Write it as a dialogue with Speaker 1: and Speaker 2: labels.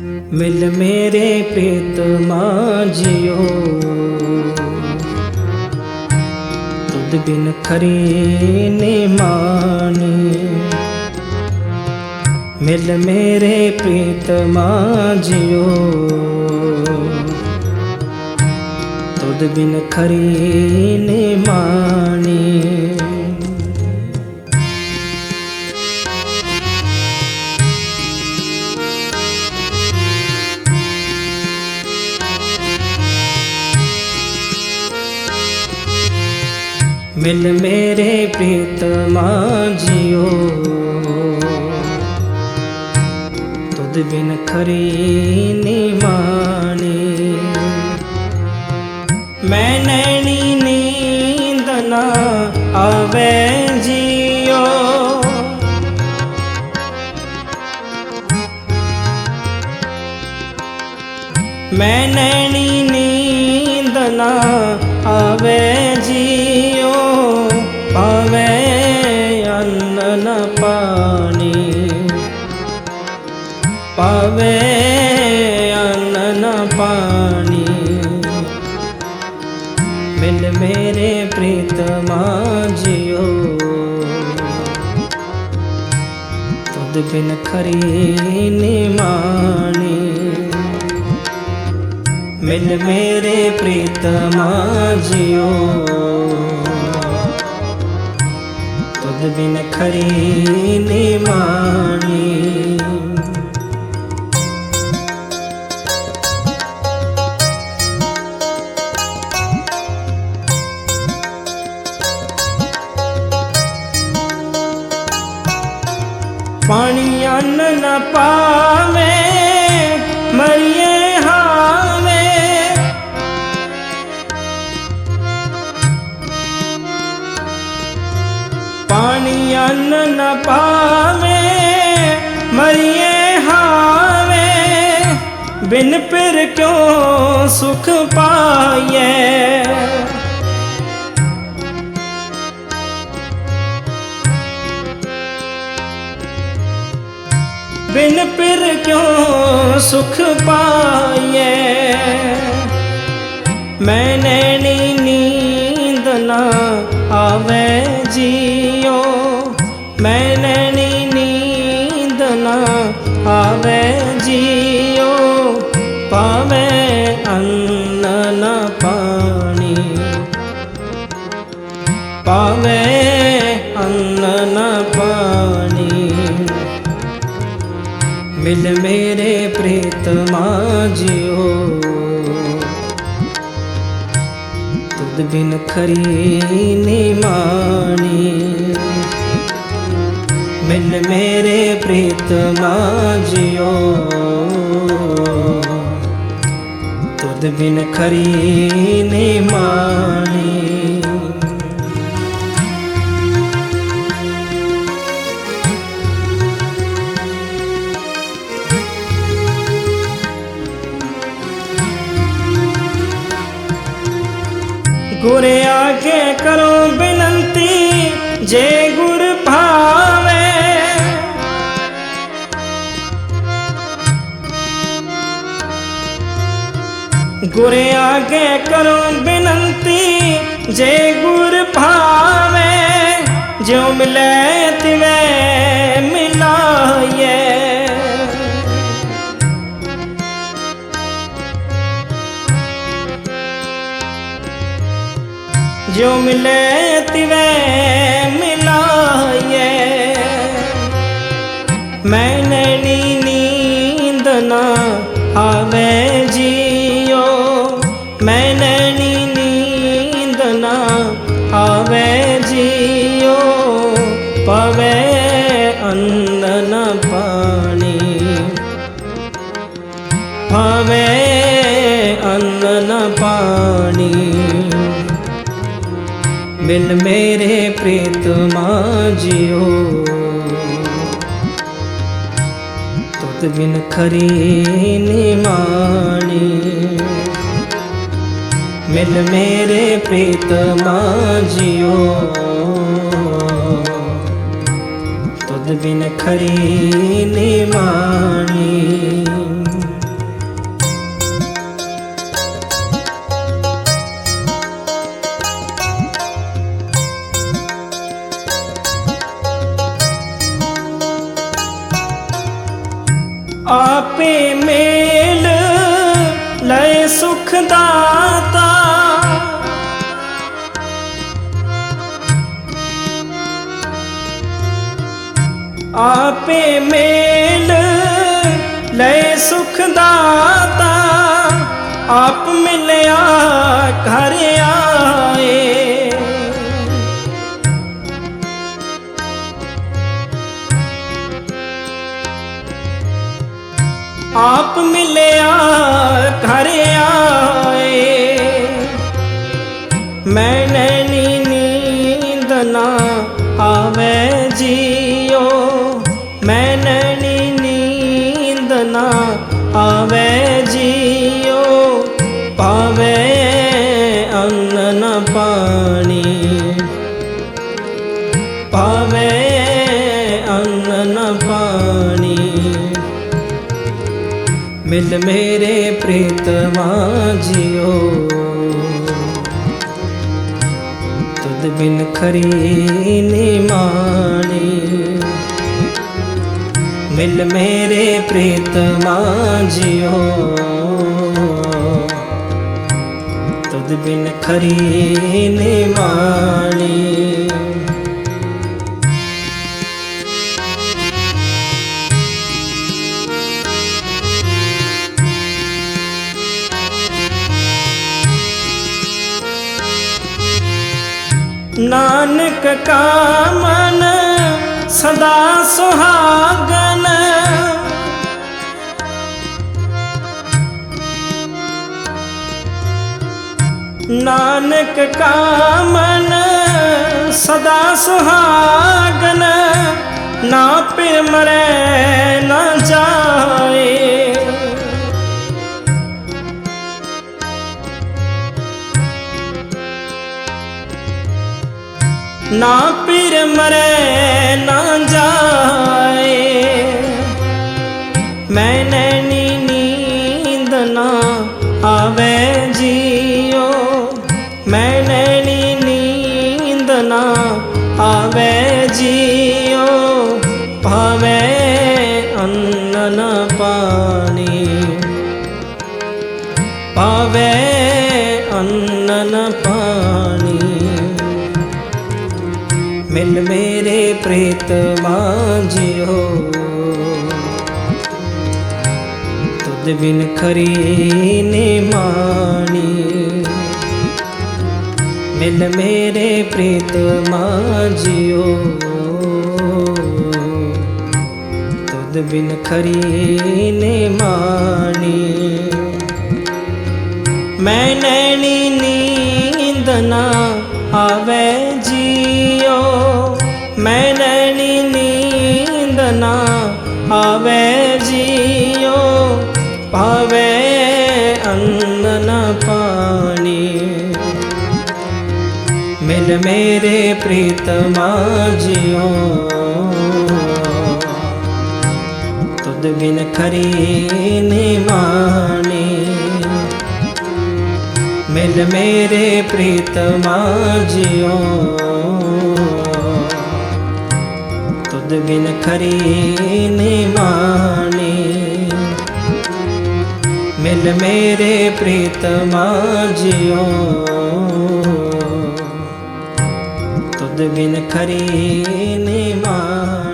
Speaker 1: ਮਿਲ ਮੇਰੇ ਪ੍ਰੀਤਮਾ ਜਿਓ ਤੁਧ ਬਿਨ ਖਰੀ ਨੇ ਮਾਨੀ ਮਿਲ ਮੇਰੇ ਪ੍ਰੀਤਮਾ ਜਿਓ ਤੁਧ ਬਿਨ ਖਰੀ ਨੇ ਮਾਨੀ ਮਿਲ ਮੇਰੇ ਪ੍ਰੀਤਮਾ ਜਿਓ। ਤੁਧ ਬਿਨ ਖਰੀ ਨਿਮਾਣੀ ਮੈਂ ਨੈਣੀ ਨੀਂਦ ਨਾ ਆਵੇ ਜਿਓ। ਮੈਂ ਨੈਣੀ ਨੀਂਦ ਨਾ ਆਵੇ ਜਿਉ ਤੁਧ ਬਿਨ ਖਰੀ ਨਿਮਾਣੀ ਮਿਲ ਮੇਰੇ ਪ੍ਰੀਤਮਾ ਜਿਓ ਤੁਧ ਬਿਨ ਖਰੀ ਨਿਮਾਣੀ ਪਾਵੇ ਮਰੀਏ ਹਾਵੇ, ਬਿਨ ਪਿਰ ਕਿਉ ਸੁਖ ਪਾਈਏ ਬਿਨ ਪਿਰ ਕਿਉ ਸੁਖ ਪਾਈਏ ਮੈਂ ਨੈਣੀ ਨੀਂਦ ਨਾ ਆਵੇ ਜੀਓ। ਮੈਂ ਨੈਣੀ ਨੀਂਦ ਨਾ ਆਵੇ ਜਿਉ ਪਾਵੇ ਅੰਨ ਨਾ ਪਾਣੀ ਪਾਵੇ ਅੰਨ ਨਾ ਪਾਣੀ ਮਿਲ ਮੇਰੇ ਪ੍ਰੀਤਮਾ ਜਿਓ ਤੁਧ ਬਿਨ ਖਰੀ ਨੀ ਨਿਮਾਣੀ ਮਿਲ ਮੇਰੇ ਪ੍ਰੀਤਮਾ ਜਿਓ। ਤੁਧ ਬਿਨ ਖਰੀ ਨਿਮਾਣੀ ਗੁਰ ਆਗੇ ਕਰੋ ਬੇਨੰਤੀ ਜੇ ਗੁਰ ਗੁਰ ਆਗੇ ਕਰੋ ਬੇਨੰਤੀ, ਜੇ ਗੁਰ ਭਾਵੇ, ਜਿਉ ਮਿਲੇ ਤਿਵੇਂ ਮਿਲਾਏ ਜੋ ਮਿਲੇ ਤਿਵੇਂ ਮਿਲਾਏ ਮੈਂ ਨੈਣੀ ਨੀਂਦ ਨਾ ਮੈਂ ਨੈਣੀ ਨੀਂਦ ਨਾ ਆਵੇ ਜੀਓ ਪਵੇ ਅੰਨ ਨ ਪਾਣੀ ਭਾਵੇ ਅੰਨ ਨ ਪਾਣੀ ਮਿਲ ਮੇਰੇ ਪ੍ਰੀਤਮਾ ਜਿਓ ਤੁਧ ਬਿਨ ਖਰੀ ਨਿਮਾਣੀ मिल मेरे प्रीतमा जियो तुद बिन खरी नी मानी ਆਪੇ ਮੇਲ ਲੈ ਸੁਖ ਦਾ ਆਪੇ ਮੇਲ ਲੈ ਸੁਖ ਦਾਤਾ, ਆਪ ਮਿਲਿਆ ਘਰ ਆਏ। ਆਪ ਮਿਲਿਆ ਘਰ ਆਏ। ਮੈਂ ਨੈਣੀ ਨੀਂਦ ਨਾ ਮਿਲ ਮੇਰੇ ਪ੍ਰੀਤਮਾ ਜਿਓ ਤੁਧ ਬਿਨ ਖਰੀ ਨੀ ਮਾਣੀ। ਮਿਲ ਮੇਰੇ ਪ੍ਰੀਤਮਾ ਜਿਓ ਤੁਧ ਬਿਨ ਖਰੀ ਨੀ ਮਾਣੀ। ਕਾ ਮਨ ਸਦਾ ਸੁਹਾਗਨ। ਨਾਨਕ ਕਾ ਮਨ ਸਦਾ ਸੁਹਾਗਨ ਨਾ ਪਿਰ ਮਰੈ ਨਾ ਪੀਰ ਮਰੇ, ਨਾ ਜਾਏ। ਮੈਂ ਨੈਣੀ ਨੀਂਦ ਨਾ ਆਵੇ ਜੀਓ। ਮੈਂ ਨੈਣੀ ਨੀਂਦ ਨਾ ਆਵੇ ਜੀਓ। ਭਾਵੇ ਅੰਨ ਨ ਪਾਣੀ ਪਾਵੇ ਅੰਨ ਨ ਮਿਲ ਮੇਰੇ ਪ੍ਰੀਤਮਾ ਜਿਓ ਤੁਧ ਬਿਨ ਖਰੀ ਨੇ ਨਿਮਾਣੀ ਮਿਲ ਮੇਰੇ ਪ੍ਰੀਤਮਾ ਜਿਓ ਤੁਧ ਬਿਨ ਖਰੀ ਨੇ ਨਿਮਾਣੀ ਮੈਂ ਨੈਣੀ ਨੀਂਦ ਨਾ ਆਵੇ ਜੀ। ਆਵੇ ਜੀਓ ਪਾਵੇ ਅੰਨ ਨ ਪਾਣੀ। ਮਿਲ ਮੇਰੇ ਪ੍ਰੀਤਮਾ ਜਿਓ ਤੁਧ ਬਿਨ ਖਰੀ ਨਿਮਾਣੀ ਮਿਲ ਮੇਰੇ ਪ੍ਰੀਤਮਾ ਜਿਓ ਤੁਧ ਬਿਨ ਖਰੀ ਨਿਮਾਣੀ ਮਿਲ ਮੇਰੇ ਪ੍ਰੀਤਮਾ ਜਿਓ ਤੁਧ ਬਿਨ ਖਰੀ ਨਿਮਾਣੀ